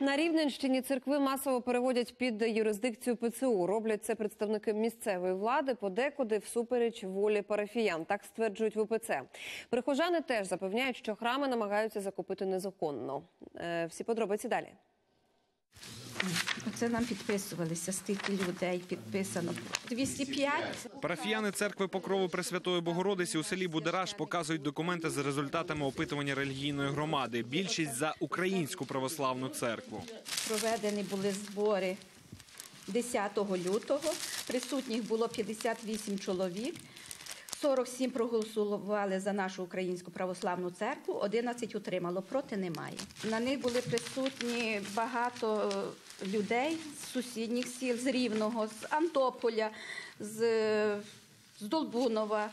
На Рівненщині церкви масово переводять під юрисдикцію ПЦУ. Роблять це представники місцевої влади, подекуди всупереч волі парафіян. Так стверджують в УПЦ. Прихожани теж запевняють, що храми намагаються закупити незаконно. Е, Всі подробиці далі. Оце нам підписувалися, стільки людей підписано. 205. Парафіяни церкви Покрову Пресвятої Богородиці у селі Будераж показують документи за результатами опитування релігійної громади. Більшість за українську православну церкву. Проведені були збори 10 лютого. Присутніх було 58 чоловік. 47 проголосували за нашу українську православну церкву, 11 утримало, проти немає. На них були присутні багато е, людей з сусідніх сіл, з Рівного, з Антополя, з, з Долбунова,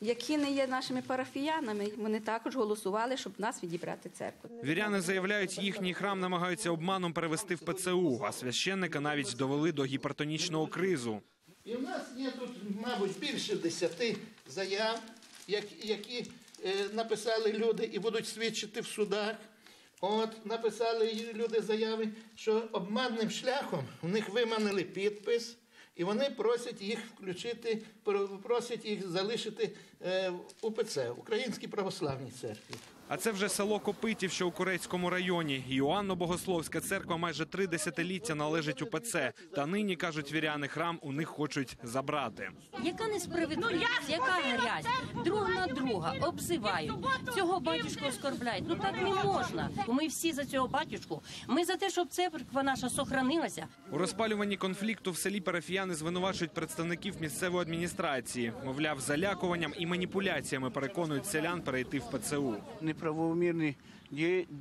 які не є нашими парафіянами. Вони також голосували, щоб нас відібрати церкву. Віряни заявляють, їхній храм намагаються обманом перевести в ПЦУ, а священника навіть довели до гіпертонічного кризу. І в нас є тут, мабуть, більше десяти заяв, які е, написали люди і будуть свідчити в судах. От написали люди заяви, що обманним шляхом у них виманили підпис, і вони просять їх включити, просять їх залишити е, в УПЦ, Українській православній церкві. А це вже село Копитів, що у Корецькому районі. Іоанно-Богословська церква майже три десятиліття належить УПЦ. Та нині, кажуть віряни, храм у них хочуть забрати. Яка несправедливість, яка грязь, друг на друга обзивають. Цього батюшку оскорбляють. Ну так не можна. Ми всі за цього батюшку. Ми за те, щоб церква наша сохранилася. У розпалюванні конфлікту в селі парафіяни звинувачують представників місцевої адміністрації. Мовляв, залякуванням і маніпуляціями переконують селян перейти в ПЦУ. Неправомірні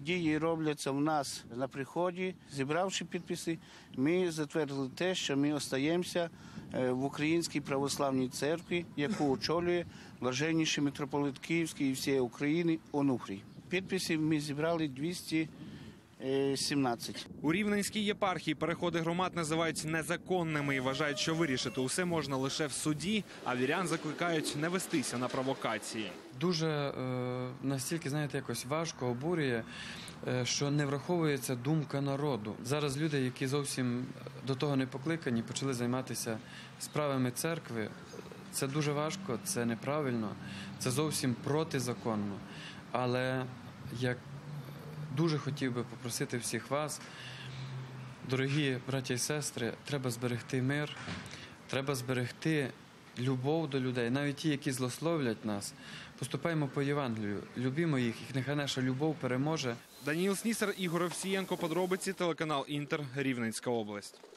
дії- робляться в нас на приході. Зібравши підписи, ми затвердили те, що ми остаємося е, в Українській православній церкві, яку очолює блаженніший митрополит Київський і всієї України Онуфрій. Підписів ми зібрали 217. У Рівненській єпархії переходи громад називають незаконними і вважають, що вирішити усе можна лише в суді. А вірян закликають не вестися на провокації. дуже е, настільки, знаєте, якось важко обурює, е, що не враховується думка народу. Зараз люди, які зовсім до того не покликані, почали займатися справами церкви. Це дуже важко, це неправильно, це зовсім протизаконно. Але я дуже хотів би попросити всіх вас, дорогі браття і сестри, треба зберегти мир, треба зберегти любов до людей, навіть ті, які злословлять нас. Поступаємо по Євангелію, любімо їх, і нехай наша любов переможе. Даніл Снісер, Ігор Овсієнко, подробиці, телеканал Інтер, Рівненська область.